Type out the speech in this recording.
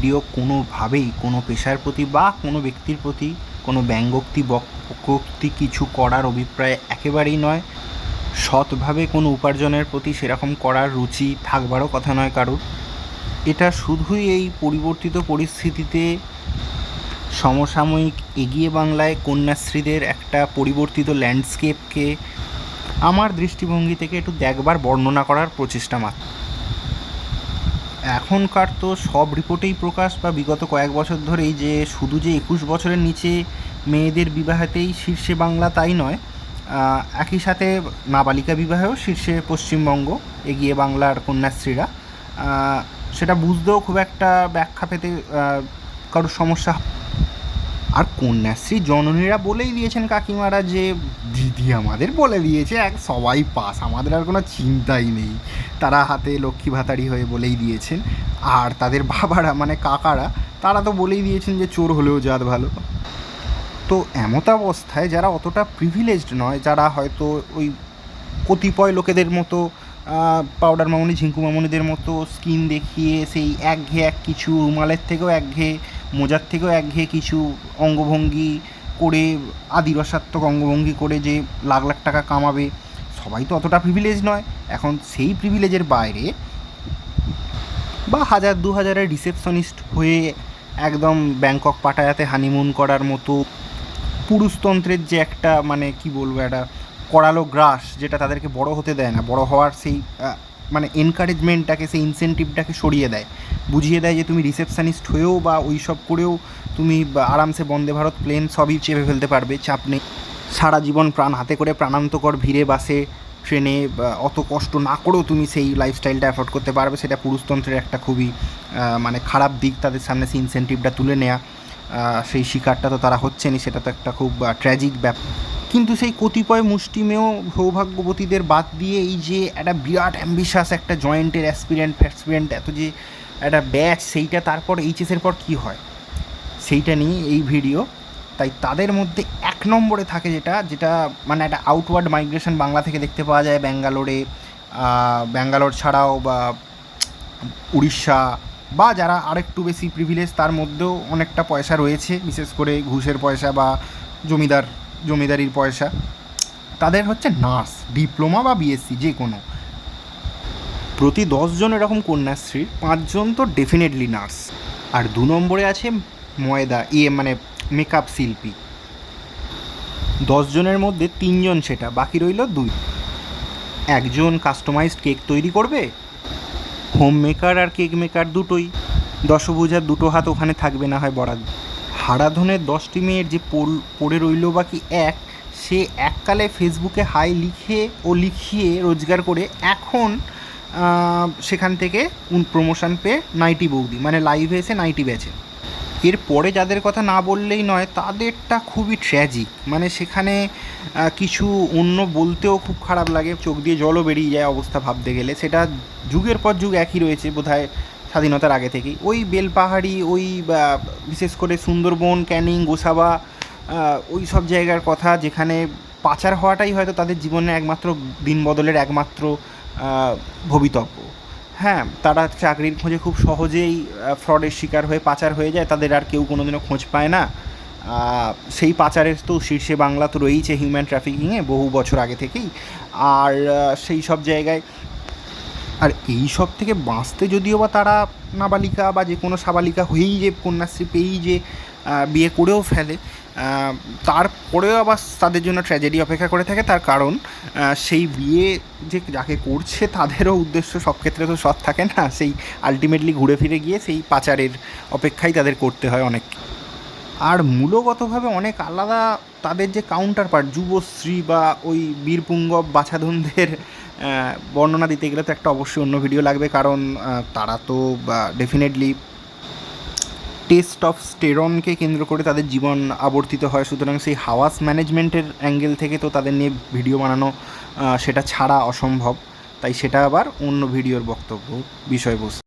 Video কোনোভাবেই কোনো পেশার প্রতি বা কোনো ব্যক্তির প্রতি, কোনো ব্যঙ্গোক্তি বক্রোক্তি কিছু করার অভিপ্রায় একেবারেই নয়। সৎভাবে কোনো উপার্জনের প্রতি সেরকম করার রুচি থাকবারও কথা নয় কারোর। এটা শুধুই এই পরিবর্তিত পরিস্থিতিতে সমসাময়িক এগিয়ে বাংলায় কন্যাশ্রীদের একটা পরিবর্তিত ল্যান্ডস্কেপকে আমার দৃষ্টিভঙ্গি থেকে একটু দেখবার বর্ণনা করার প্রচেষ্টা মাত্র। এখনকার তো সব রিপোর্টেই প্রকাশ বা বিগত কয়েক বছর ধরেই যে শুধু যে একুশ বছরের নিচে মেয়েদের বিবাহেতেই শীর্ষে বাংলা তাই নয় একই সাথে নাবালিকা বিবাহেও শীর্ষে পশ্চিমবঙ্গ এগিয়ে বাংলার কন্যাশ্রীরা। সেটা বুঝতেও খুব একটা ব্যাখ্যা পেতে কারোর সমস্যা আর কন্যাশ্রী জননীরা বলেই দিয়েছেন কাকিমারা যে, দিদি আমাদের বলে দিয়েছে, এক সবাই পাস, আমাদের আর কোনো চিন্তাই নেই। তারা হাতে লক্ষ্মী ভাতারি হয়ে বলেই দিয়েছেন। আর তাদের বাবারা মানে কাকারা, তারা তো বলেই দিয়েছেন যে, চোর হলেও জাত ভালো। তো এমত অবস্থায় যারা অতটা প্রিভিলেজড নয়, যারা হয়তো ওই কতিপয় লোকেদের মতো পাউডার মামনি, ঝিঙ্কু মামনিদের মতো স্কিন দেখিয়ে সেই একঘেয়ে এক কিছু রুমালের থেকেও একঘেয়ে মোজার থেকেও একঘেয়ে কিছু অঙ্গভঙ্গি করে আদিরসাত্মক অঙ্গভঙ্গি করে যে লাখ লাখ টাকা কামাবে, সবাই তো অতটা প্রিভিলেজ নয়। এখন সেই প্রিভিলেজের বাইরে বা হাজার দু হাজারের রিসেপশনিস্ট হয়ে একদম ব্যাংকক পাটায়াতে হানিমুন করার মতো পুরুষতন্ত্রের যে একটা মানে কি বলব একটা করালো গ্রাস যেটা তাদেরকে বড় হতে দেয় না বড় হওয়ার সেই মানে এনকারেজমেন্টটাকে সেই ইনসেন্টিভটাকে সরিয়ে দেয়। বুঝিয়ে দেয় যে তুমি রিসেপশানিস্ট হয়েও বা ওই সব করেও তুমি আরামসে বন্দে ভারত প্লেন সবই চেপে ফেলতে পারবে চাপ নেই। সারা জীবন প্রাণ হাতে করে প্রাণান্তকর ভিড়ে বাসে ট্রেনে অত কষ্ট না করেও তুমি সেই লাইফস্টাইলটা অ্যাফোর্ড করতে পারবে। সেটা পুরুষতন্ত্রের একটা খুবই মানে খারাপ দিক তাদের সামনে সেই ইনসেন্টিভটা তুলে আহ, সেই শিকারটা তো তারা হচ্ছেনই সেটা তো একটা খুব ট্র্যাজিক ব্যাপার কিন্তু সেই কতিপয় মুষ্টিমেয় সৌভাগ্যবতীদের বাদ দিয়ে এই যে একটা বিরাট অ্যাম্বিশাস একটা জয়েন্টের অ্যাসপিরেন্ট ফ্যাসপিরেন্ট এত যে একটা ব্যাচ সেইটা তারপর এইচএসের পর কী হয়? সেইটা নিয়ে এই ভিডিও তাই তাদের মধ্যে এক নম্বরে থাকে যেটা যেটা মানে একটা আউটওয়ার্ড মাইগ্রেশন বাংলা থেকে দেখতে পাওয়া যায়, ব্যাঙ্গালোরে ব্যাঙ্গালোর ছাড়াও বা উড়িষ্যা, বা যারা আরেকটু বেশি প্রিভিলেজ তার মধ্যেও অনেকটা পয়সা রয়েছে, বিশেষ করে ঘুষের পয়সা বা জমিদার জমিদারির পয়সা। তাদের হচ্ছে নার্স, ডিপ্লোমা বা বিএসসি যে কোনো প্রতি দশজন এরকম কন্যাশ্রীর পাঁচজন তো ডেফিনেটলি নার্স। আর দু নম্বরে আছে ময়দা ইয়ে মানে মেকআপ শিল্পী। দশজনের মধ্যে তিনজন সেটা, বাকি রইল দুই। একজন কাস্টমাইজড কেক তৈরি করবে হোম মেকার আর কেক মেকার দুটোই। দশভুজার দুটো হাত ওখানে থাকবে না হয় বরাদ্দ। হারাধনের দশটি মেয়ের যে পড়ে রইল বাকি এক, সে এককালে ফেসবুকে হাই লিখে ও লিখিয়ে রোজগার করে এখন সেখান থেকে প্রমোশন পেয়ে নাইটি বৌদি মানে লাইভে এসে নাইটি বেচে। এরপরে যাদের কথা না বললেই নয়, তাদেরটা খুবই ট্র্যাজিক মানে সেখানে কিছু অন্য বলতেও খুব খারাপ লাগে, চোখ দিয়ে জলও বেরিয়ে যায় অবস্থা ভাবতে গেলে। সেটা যুগের পর যুগ একই রয়েছে বোধহয় স্বাধীনতার আগে থেকেই। ওই বেলপাহাড়ি, ওই বিশেষ করে সুন্দরবন, ক্যানিং, গোসাবা ওই সব জায়গার কথা যেখানে পাচার হওয়াটাই হয়তো তাদের জীবনে একমাত্র দিন বদলের একমাত্র ভবিতব্য। হ্যাঁ তারা চাকরির খোঁজে খুব সহজেই ফ্রডের শিকার হয়ে পাচার হয়ে যায়, তাদের আর কেউ কোনোদিনও খোঁজ পায় না। সেই পাচারের তো শীর্ষে বাংলা তো রয়েইছে হিউম্যান ট্রাফিকিংয়ে বহু বছর আগে থেকেই। আর সেই সব জায়গায় আর এই সব থেকে বাঁচতে যদিও বা তারা নাবালিকা বা যে কোনো সাবালিকা হয়েই যে কন্যাশ্রী পেয়েই যে বিয়ে করেও ফেলে তারপরেও আবার তাদের জন্য ট্র্যাজেডি অপেক্ষা করে থাকে। তার কারণ সেই বিয়ে যে যাকে করছে তাদেরও উদ্দেশ্য সব ক্ষেত্রে তো সৎ থাকে না। সেই আলটিমেটলি ঘুরে ফিরে গিয়ে সেই পাচারের অপেক্ষাই তাদের করতে হয় অনেক আর মূলগতভাবে অনেক আলাদা তাদের যে কাউন্টার পার্ট যুবশ্রী বা ওই বীরপুঙ্গব বাছাধনদের বর্ণনা দিতে গেলে তো একটা অবশ্যই অন্য ভিডিও লাগবে। কারণ তারা তো ডেফিনেটলি টেস্ট অফ স্টেরনকে কেন্দ্র করে তাদের জীবন আবর্তিত হয়। সুতরাং সেই হাওয়াস ম্যানেজমেন্টের অ্যাঙ্গেল থেকে তো তাদের নিয়ে ভিডিও বানানো সেটা ছাড়া অসম্ভব। তাই সেটা আবার অন্য ভিডিওর বক্তব্য বিষয়বস্তু।